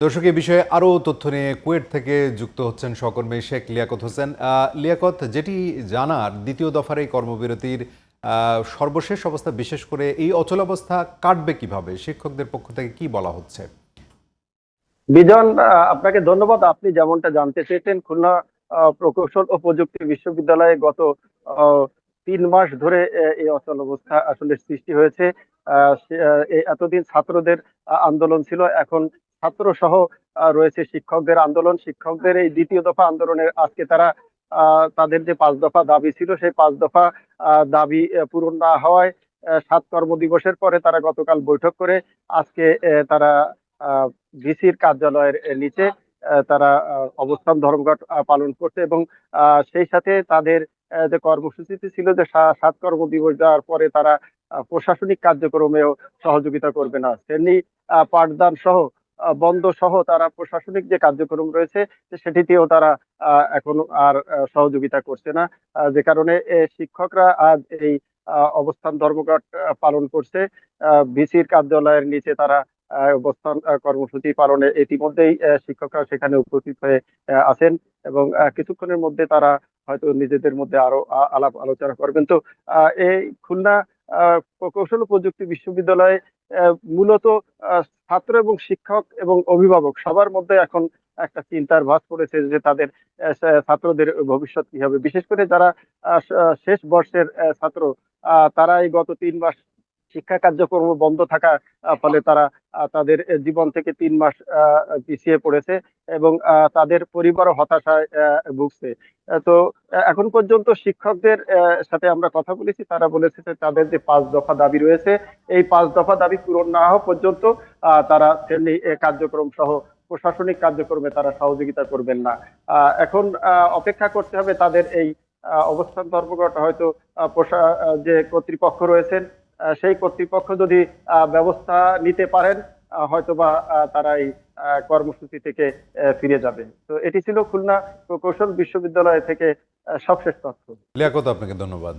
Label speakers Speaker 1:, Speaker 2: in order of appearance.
Speaker 1: দর্শক এই বিষয়ে আরও তথ্য নিয়ে কুয়েট থেকে যুক্ত হচ্ছেন সহকর্মী শেখ লিয়াকত হোসেন। লিয়াকত, যেটি জানার দ্বিতীয় দফার এই কর্মবিরতির সর্বশেষ অবস্থা বিশেষ করে এই অচলাবস্থা কাটবে কীভাবে? শিক্ষকদের পক্ষ থেকে কি বলা হচ্ছে?
Speaker 2: বিজন আপনাকে ধন্যবাদ। আপনি যেমনটা জানতে চেয়েছেন, খুলনা প্রকৌশল ও প্রযুক্তি বিশ্ববিদ্যালয়ে গত তিন মাস ধরে এই অচল অবস্থা আসলে সৃষ্টি হয়েছে। এতদিন ছাত্রদের আন্দোলন ছিল। এখন ছাত্র সহ রয়েছে শিক্ষকদের আন্দোলন। শিক্ষকদের এই দ্বিতীয় দফা আন্দোলনের আজকে তারা তাদের যে পাঁচ দফা দাবি ছিল, সেই পাঁচ দফা দাবি পূরণ না হওয়ায় সাত কর্মদিবসের পরে তারা গতকাল বৈঠক করে আজকে তারা ভিসির কার্যালয়ের নিচে তারা অবস্থান ধর্মঘট পালন করছে এবং সেই সাথে তাদের যে কর্মসূচিটি ছিল যে সাত কর্মদিবস দেওয়ার পরে তারা প্রশাসনিক কার্যক্রমেও সহযোগিতা করবে না। শ্রেণি পাঠদান সহ বন্ধ সহ তারা প্রশাসনিক যে কার্যক্রম রয়েছে সেটিতেও তারা এখন আর সহযোগিতা করছে না। যে কারণে শিক্ষকরা আজ এই অবস্থান ধর্মঘট পালন করছে। ভিসির কার্যালয়ের নিচে তারা অবস্থান কর্মসূচি পালনে ইতিমধ্যেই শিক্ষকরা সেখানে উপস্থিত হয়ে আছেন এবং কিছুক্ষণের মধ্যে তারা হয়তো নিজেদের মধ্যে আরও আলাপ আলোচনা করবেন। তো এই খুলনা প্রকৌশল প্রযুক্তি বিশ্ববিদ্যালয়ে মূলত ছাত্র এবং শিক্ষক এবং অভিভাবক সবার মধ্যে এখন একটা চিন্তার ভাস পড়েছে যে তাদের ছাত্রদের ভবিষ্যৎ কি হবে। বিশেষ করে যারা শেষ বর্ষের ছাত্র আহ, তারা এই গত তিন মাস শিক্ষা কার্যক্রম বন্ধ থাকা ফলে তারা তাদের জীবন থেকে তিন মাস পিছিয়ে পড়েছে এবং তাদের পরিবারও হতাশায় ভুগছে। তো এখন পর্যন্ত শিক্ষকদের সাথে আমরা কথা বলেছি। তারা বলেছে যে তাদের যে পাঁচ দফা দাবি রয়েছে, এই পাঁচ দফা দাবি পূরণ না হওয়া পর্যন্ত তারা শ্রেণি কার্যক্রম সহ প্রশাসনিক কার্যক্রমে তারা সহযোগিতা করবেন না। এখন অপেক্ষা করতে হবে তাদের এই অবস্থান ধর্মঘট। হয়তো যে কর্তৃপক্ষ রয়েছেন সেই কর্তৃপক্ষ যদি ব্যবস্থা নিতে পারেন হয়তোবা তারা এই কর্মসূচি থেকে ফিরে যাবে। তো এটি ছিল খুলনা প্রকৌশল বিশ্ববিদ্যালয় থেকে সবশেষ তথ্য।
Speaker 1: লিয়াকত, আপনাকে ধন্যবাদ।